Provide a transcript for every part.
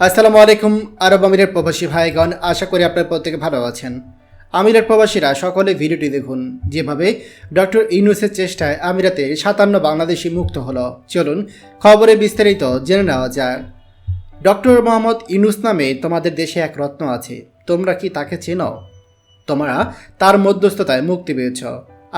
আসসালামু আলাইকুম, আরব আমিরের প্রবাসী ভাইগণ। আশা করি আপনার প্রত্যেকে ভালো আছেন। আমিরের প্রবাসীরা সকলে ভিডিওটি দেখুন। যেভাবে ডক্টর ইউনুসের চেষ্টায় আমিরাতে সাতান্ন বাংলাদেশি মুক্ত হলো। চলুন খবরে বিস্তারিত জেনে নেওয়া যাক। ডক্টর মোহাম্মদ ইউনুস নামে তোমাদের দেশে এক রত্ন আছে। তোমরা কি তাকে চেনো? তোমরা তার মধ্যস্থতায় মুক্তি পেয়েছ।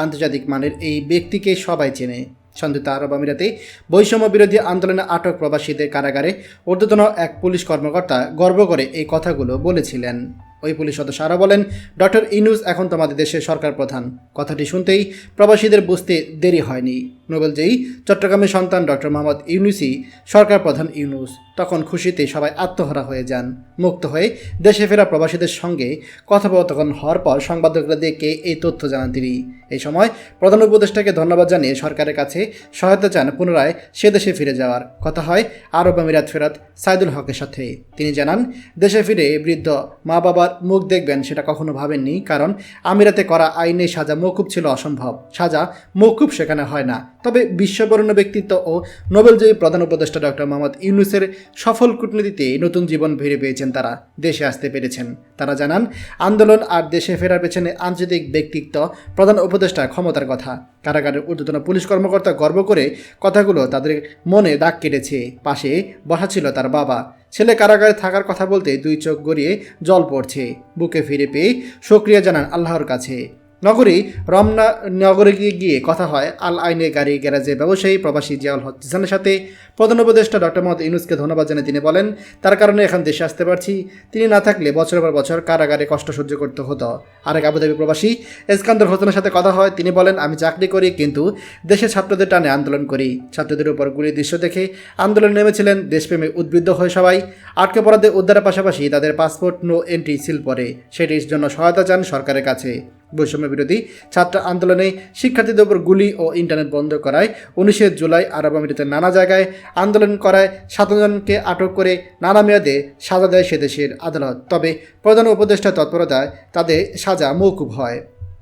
আন্তর্জাতিক মানের এই ব্যক্তিকে সবাই চেনে। সংযুক্ত আরব আমিরাতে বৈষম্য বিরোধী আন্দোলনে আটক প্রবাসীদের কারাগারে ঊর্ধ্বতন এক পুলিশ কর্মকর্তা গর্ব করে এই কথাগুলো বলেছিলেন। ওই পুলিশ সদস্য আরও বলেন, ডক্টর ইনুস এখন তোমাদের দেশের সরকার প্রধান। কথাটি শুনতেই প্রবাসীদের বুঝতে দেরি হয়নি। নোবেলজয়ী চট্টগ্রামের সন্তান ডক্টর মোহাম্মদ ইউনুসি সরকার প্রধান ইউনুস। তখন খুশিতে সবাই আত্মহারা হয়ে যান। মুক্ত হয়ে দেশে ফেরা প্রবাসীদের সঙ্গে কথোপকথন হওয়ার পর সংবাদদাতাদেরকে এই তথ্য জানান তিনি। এই সময় প্রধান উপদেষ্টাকে ধন্যবাদ জানিয়ে সরকারের কাছে সহায়তা চান পুনরায় সে দেশে ফিরে যাওয়ার। কথা হয় আরব আমিরাত ফেরত সাইদুল হকের সাথে। তিনি জানান, দেশে ফিরে বৃদ্ধ মা বাবার মুখ দেখবেন সেটা কখনো ভাবেননি, কারণ আমিরাতে করা আইনে সাজা মৌকুব ছিল অসম্ভব। সাজা মৌকুব সেখানে হয় না। তবে বিশ্ববরণ্য ব্যক্তিত্ব ও নোবেলজয়ী প্রধান উপদেষ্টা ডক্টর মোহাম্মদ ইউনুসের সফল কূটনীতিতে নতুন জীবন ফিরে পেয়েছেন তারা, দেশে আসতে পেরেছেন। তারা জানান, আন্দোলন আর দেশে ফেরার পেছনে আন্তর্জাতিক ব্যক্তিত্ব প্রধান উপদেষ্টা ক্ষমতার কথা। কারাগারের ঊর্ধ্বতন পুলিশ কর্মকর্তা গর্ব করে কথাগুলো তাদের মনে দাগ কেটেছে। পাশে বসা ছিল তার বাবা। ছেলে কারাগারে থাকার কথা বলতে দুই চোখ গড়িয়ে জল পড়ছে। বুকে ফিরে পেয়ে সক্রিয়া জানান আল্লাহর কাছে। নগরী রমনা নগরে গিয়ে কথা হয়। আল আইনে গাড়ি, গ্যারাজে ব্যবসায়ী প্রবাসী জিয়াউল হক জিসানের সাথে। প্রধান উপদেষ্টা ডক্টর মোহাম্মদ ইউনুসকে ধন্যবাদ জানিয়ে তিনি বলেন, তার কারণে এখন দেশে আসতে পারছি। তিনি না থাকলে বছরের পর বছর কারাগারে কষ্ট সহ্য করতে হতো। আরেক আবুধাবি প্রবাসী এসকান্দর হোসেনের সাথে কথা হয়। তিনি বলেন, আমি চাকরি করি, কিন্তু দেশে ছাত্রদের টানে আন্দোলন করি। ছাত্রদের উপর গুলির দৃশ্য দেখে আন্দোলনে নেমেছিলেন। দেশপ্রেমে উদ্বুদ্ধ হয়ে সবাই। আটকে পড়াদের উদ্ধারের পাশাপাশি তাদের পাসপোর্ট, নো এন্ট্রি, সিল পরে সেটির জন্য সহায়তা চান সরকারের কাছে। বৈষম্য বিরোধী ছাত্র আন্দোলনে শিক্ষার্থীদের উপর গুলি ও ইন্টারনেট বন্ধ করায়। উনিশে জুলাই আরব আমিরাতে নানা জায়গায় আন্দোলন করায়। সাতজনকে আটক করে নানা মেয়াদে সাজা দেয় সে দেশের আদালত। তবে প্রধান উপদেষ্টা তৎপরতায় তাদের সাজা মৌকুব হয়।